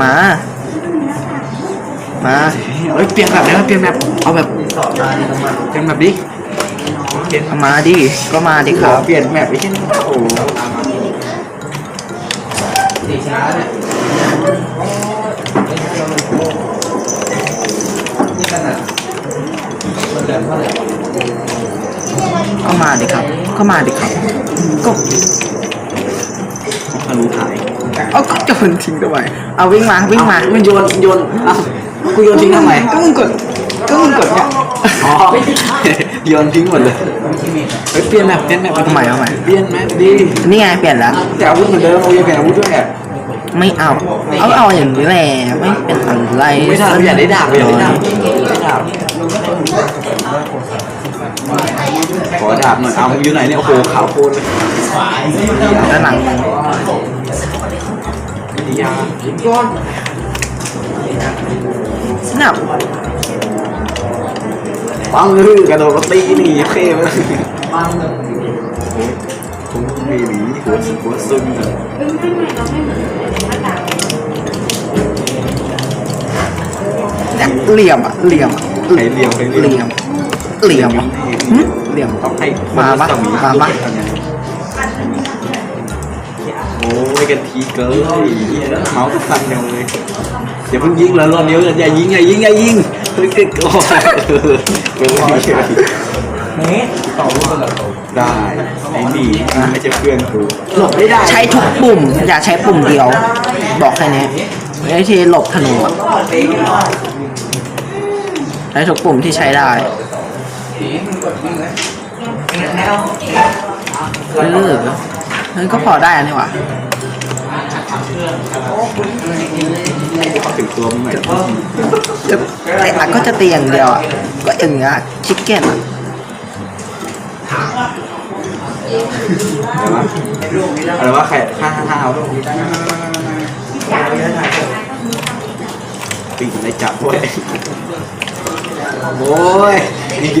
มา มา เอ้ยเปลี่ยนแบบได้ไหมเปลี่ยนแบบ เอาแบบเปลี่ยนแบบดิ เอามาดิ ก็มาดิครับเปลี่ยนแมปไปที่นี่โอ้โหสีช้าเนี่ยนี่ขนาดมันเดือนเท่าไหร่ก็มาดิครับ ก็มาดิครับ ก็ทะลุหายเอาก็โยนทิ้งทำไมเอาวิ่งมาวิ่งมามันโยนโยนเอ้ากูโยนทิ้งทำไมก็มึงกดก็มึงกดเนี่ย อ๋อโยนทิ้งหมดเลยเฮ้ยเปลี่ยนแมปเปลี่ยนแมปเอาใหม่เอาใหม่เปลี่ยนแมปดีนี่ไงเปลี่ยนแล้วแต่อาวุธเหมือนเดิมเอาอย่าเปลี่ยนอาวุธด้วยอะไม่เอาเอาเอาอย่างนี้แหละไม่เป็นอะไรไม่ใช่อยากได้ดาบอยากได้ดาบขอดาบหน่อยเอามึงอยู่ไหนเนี่ยโอ้โหขาวโพลนเลยด้านหลังวิทยาสนับ ปังรื้อกระโดดมาตีนี่เท่เลยปังคงไม่หนีหัวหัวซุนอะเหลี่ยมอะเหลี่ยมอะใครเลี้ยวใครเหเลี้ลี่ยมเหลี่ยมเหลี่ยมต้องให้มาปะมาปะ กันทีเกินเมาส์สั่นยังเลยอย่าเพิ่งยิงแล้วรอบนี้อย่ายิงอย่ายิงอย่ายิงเฮ้เกิดก่อนเออเออได้ไอ้นี่ไม่ใช่เพื่อนกูหลบไม่ได้ใช้ทุกปุ่ม อย่าใช้ปุ่มเดียว บอกแค่นี้ไอ้ที่หลบธนูอะใช้ทุกปุ่มที่ใช้ได้เออนั่นก็พอได้นี่หว่า ถึงตัวมึงหน่อยจะไออัดก็จะตีอย่างเดียวอะก็อย่างเงี้ยชิคเก้นอะอะไรวะใครห้าห้าห้าเอาปิงในจับเว้ยโอ้ยนี่เย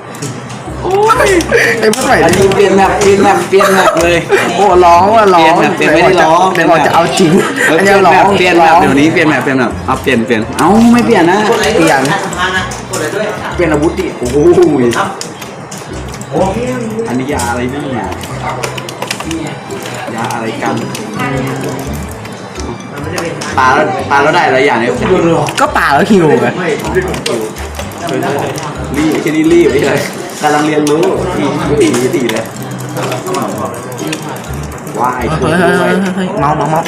โอ้ยไอ้เพิ่งไหนอันดินี้เปลี่ยนแมปเปลี่ยนแมปเปลี่ยนแมปเลย โอ้ร้องว่าร้องเปลี่ยนแบบเปลี่ยนไม่ได้ร้องเดี๋ยวบอกจะเอาจริงเอออันเปลี่นี้ยนร้แบองบเปลี่ยนแบร้บองเดี๋ยวนี้เปลี่ยนแบบเปลี่ยนแบบเอาเปลี่ยนเปลี่ยนเอ้าไม่เปลี่ยนนะเปลี่ยนเปลี่ยนอาวุธดิโอ้โหอันนี้ยาอะไรนี่ยยาอะไรกันปลาแล้วปลาแล้วได้อะไรอย่างเนี่ยก็ป่าแล้วหิวไงรีบแค่นี้รีบไปเลย กำลังเรียนรู้ตีตีตีเลยว้ายเฮ้ยเฮ้ยเฮ้ยเฮ้ยเมาเมาเมา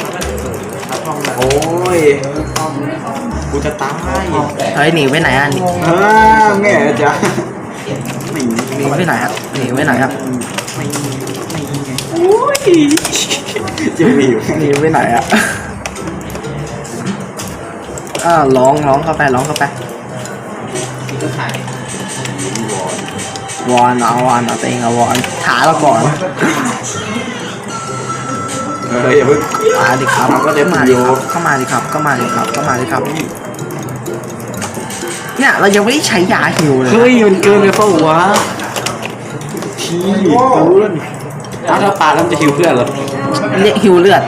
โอ้ยกูจะตายเฮ้ยหนีไปไหนอะหนีเออแม่จะไม่หนีไปไหนอะหนีไปไหนอะโอ้ยจะมีอยู่หนีไปไหนอะอ่าร้องร้องเข้าไปร้องเข้าไป วอนเอาวอนเอาตัวเองเอาวอนถาเราก่อนเอออย่าเพิ่งมาดิครับก็เดี๋ยวมาโยดิครับเข้ามาดิครับเข้ามาดิครับเข้ามาดิครับเนี่ยเรายังไม่ได้ใช้ยาหิวเลยเฮ้ยมันเกินไปเปล่าวะทีเกินอ้าวถ้าปลาแล้วมันจะหิวเพื่อนเหรอเรียกหิวเลือด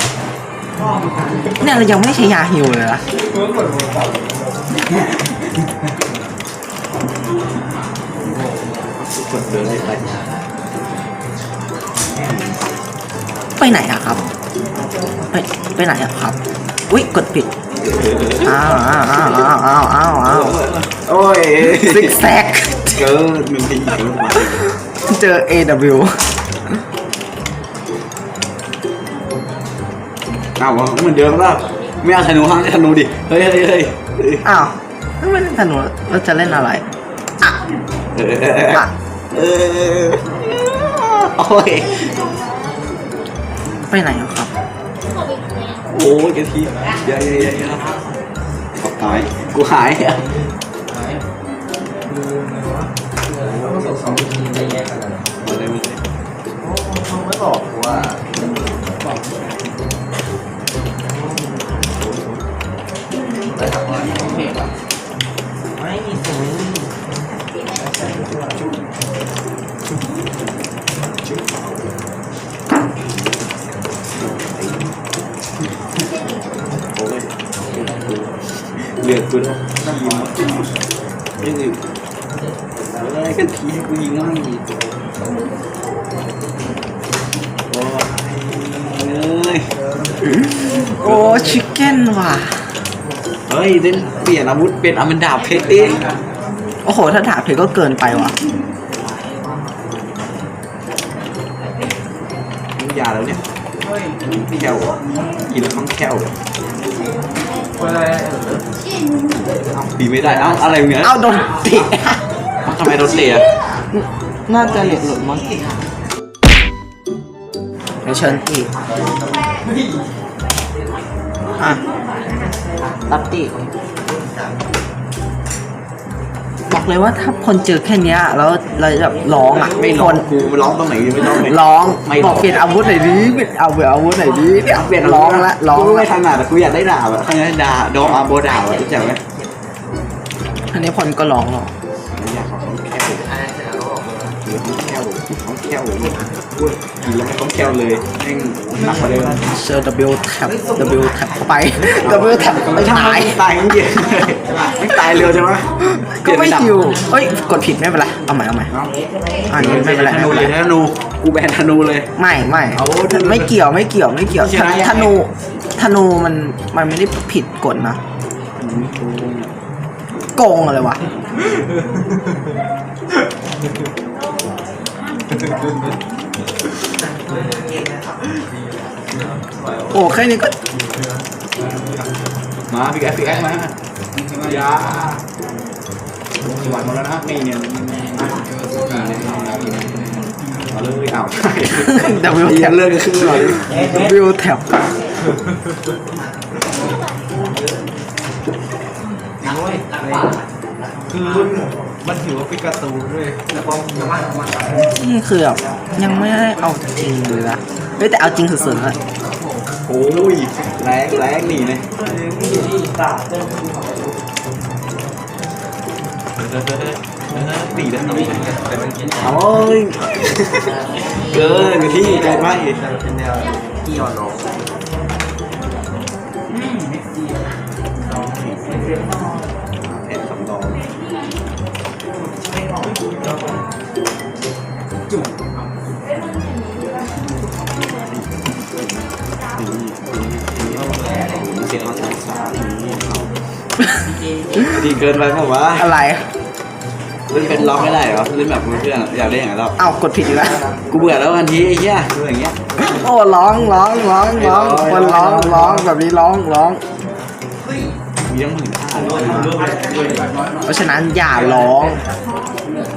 เนี่ยเรายังไม่ได้ใช้ยาหิวเลยนะ กดเดินไปไปไหนอะครับ ไปไปไหนอะครับ อุ้ยกดผิด อ้าวอ้าวอ้าวอ้าวอ้าวอ้าวอ้าวโอ้ยซิกแซกเกินหนึ่งทีเกินมาเจอ AW อ้าวเหมือนเดิมแล้วไม่เอาธนูห้างธนูดิ เฮ้ยเฮ้ยเฮ้ยอ้าวไม่เล่นธนูเราจะเล่นอะไรอะ เออเออเอออะเออโอ้ยไปไหนอะครับ โอ้ยกะทิเยอะเยอะเยอะเยอะขอบหายกูหายอะสองวิธีจะแยกกันนะมาเลยมาเลยเขาไม่บอกว่าแต่ทำว่าเพจอะไม่มีสูง เหลือกูแล้วทีมยังอยู่อะไรกันทีให้กูยิงมั่งอีกโอ้ยเอ้ยโอ้ชิคเก้นว่ะ เฮ้ยเล่นเปลี่ยนอาวุธเป็นอามันดาบเพชรดิโอ้โห ถ้าถามเพก็เกินไปว่ะมึงยาแล้วเนี่ยแควอะกินแล้วต้องแควอะอะไรเอ้า ดีไม่ได้ เอ้าอะไรเงี้ยเอาโดนติทำไมโดนเตะอะน่าจะเหล็กหลุดมั้งเดี๋ยวเชิญตีอะรับตี เลยว่าถ้าคนเจอแค่เนี้ยแล้วเราแบบร้องอะไม่คร้องนกูร้องตรงไหนไม่ร้องเลยร้องไม่ร้องบอกเปลี่ยนอาวุธหน่อยดิเปลี่ยนเอาเปลี่ยนอาวุธหน่อยดิเนี่ยเปลี่ยนร้องละร้องกูไม่ละถนัดอะกูอยากได้ดาบอะถ้างั้นดาโดอาโบดาบอะรู้จักไหมอันนี้พลก็ร้องหรอกไม่อยากเขาต้องแค วใช่เสร็จแล้วเลยด้วต้วยกินแล้วไม่ต้องแควเลยแม่งหนักกว่าเดิมเจอ W แท็บ W แท็บเข้าไป W แท็บไม่ตายตายจริงๆไม่ตายเร็วใช่ไหมก็ไม่คิวเอ้ยกดผิดไม่เป็นไรเอาใหม่เอาใหม่อันนี้ไม่เป็นไรธนูเลยธนูกูแบนธนูเลยไม่ไม่ไม่เกี่ยวไม่เกี่ยวไม่เกี่ยวธนูธนูมันมันไม่ได้ผิดกฎนะโกงอะไรวะ โอ้แค่นี้ก็ มาพี่แอ๊กพี่แอ๊กมาอย่าหวานหมดแล้วนะนี่เนี่ยมาเลยอ้าวใช่ W ยัแท็นบเลิกกันครึ่งหน่อย W แท็บ คือมันถือว่าเป็นการ์ตูนด้วยแล้วก็สามารถมานี่คือแบบยังไม่ได้เอาจริงเลยนะเฮ้ยแต่เอาจริงสุดๆเลยโอ้ยแรงแรงหนีเลยหนีแล้วหนีแต่มันกินโอ้ยเกินที่ใจไหมแต่มันเป็นแนวที่อ่อนลงแผ่ จุ่มเสียงเราสามสามดีเกินไปเปล่าวะอะไร เล่นเป็นล็อกไม่ได้เหรอเล่นแบบเพื่อนอยากเล่นอย่างนั้นหรอเอ้ากดผิดอีกแล้ว กูเบื่อแล้ววันทีไอ้เหี้ยดูอย่างเงี้ย โอ้ร้องร้องร้องร้องคนร้องร้องแบบนี้ร้องร้องมีตั้งหมื่นห้าเลยเพราะฉะนั้นอย่าร้อง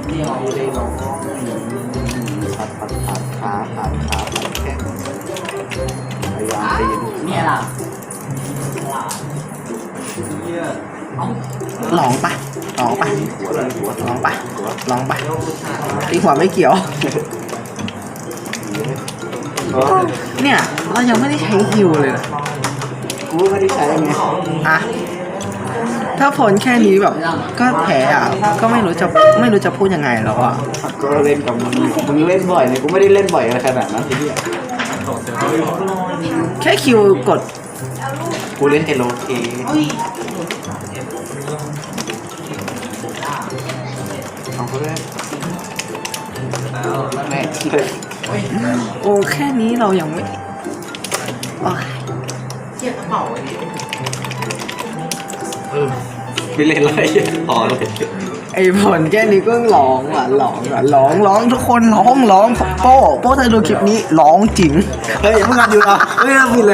ปัดปัดปัดขาขาขาปัดแข้งพยายามตีนเนี่ยล่ะร้องปะร้องปะหัวเลยหัวร้องปะร้องปะตีหัวไม่เกี่ยว เนี่ย เรายังไม่ได้ใช้ฮิวเลยนะกูไม่ได้ใช้ไงอะ ถ้าผลแค่นี้แบบก็แพ้อะก็ไม่รู้จะไม่รู้จะพูดยังไงแล้วอะก็เล่นกับมึงมึงเล่นบ่อยเนี่ยกูไม่ได้เล่นบ่อยอะไรขนาดนั้นทีเดียวแค่คิวกด กูเล่นเอโลเคเอาเขาเลยแม่เลยโอ้แค่นี้เรายังไม่ เออไม่เล่นอะไรพอเลยไอ้ผลแค่นี้ก็ร้องอะร้องอะร้องร้องทุกคนร้องร้องโป้โป้ถ้าดูคลิปนี้ร้องจริงเฮ้ยอย่าเพิ่งกันอยู่นะเฮ้ยปิดเลย